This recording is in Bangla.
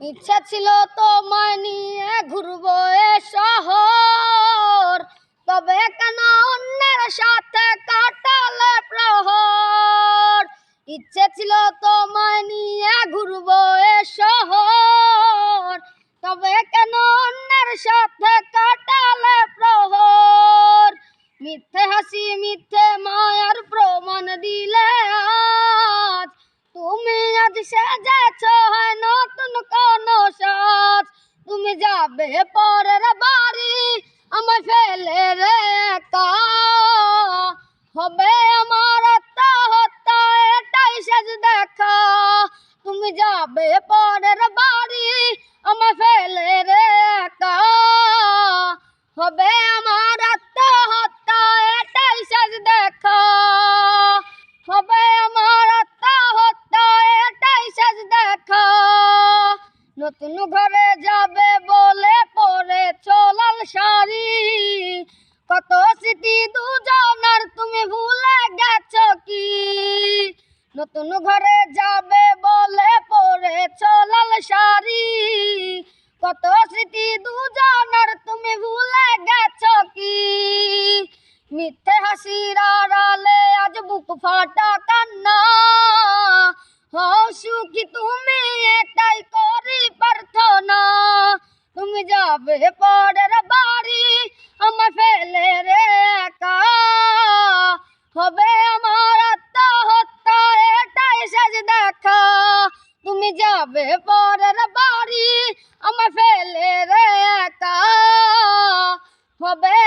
ইচ্ছা ছিল তোমায় নিয়ে ঘুরবো এ শহর। তবে কেন অন্যের সাথে কাটালে প্রহর? ইচ্ছে ছিল তোমায় নিয়ে ঘুরবো এ শহর। তবে কেন অন্যের সাথে কাটালে প্রহর? মিথ্যে হাসি, মিথ্যে মায়ার প্রমাণ দিলে আজ। তুমি আজ সেজেছ পরের বাড়ি আমায় ফেলে রে একা। হবে আমার আত্মহত্যা, এটাই শেষ দেখা। তুমি যাবে পরের বাড়ি আমায় ফেলে রে একা। হবে আমার আত্মহত্যা, এটাই শেষ দেখা। নতুন ঘরে যাবে বলে পরে চলাল শাড়ি। কত স্মৃতি দুজনার তুমি ভুলে গেছো কি? নতুন ঘরে যাবে বলে পরে চলাল শাড়ি। কত স্মৃতি দুজনার তুমি ভুলে গেছো কি? মিথ্যে হাসির আড়ালে আজ বুক ফাটা কান্না। হও সুখী তুমি যাবে পরের বাড়ি আমার ফেলে রে একা। হবে আমার আত্মহত্যা, এটাই শেষ দেখা। তুমি যাবে পরের বাড়ি আমার ফেলে রে একা। হবে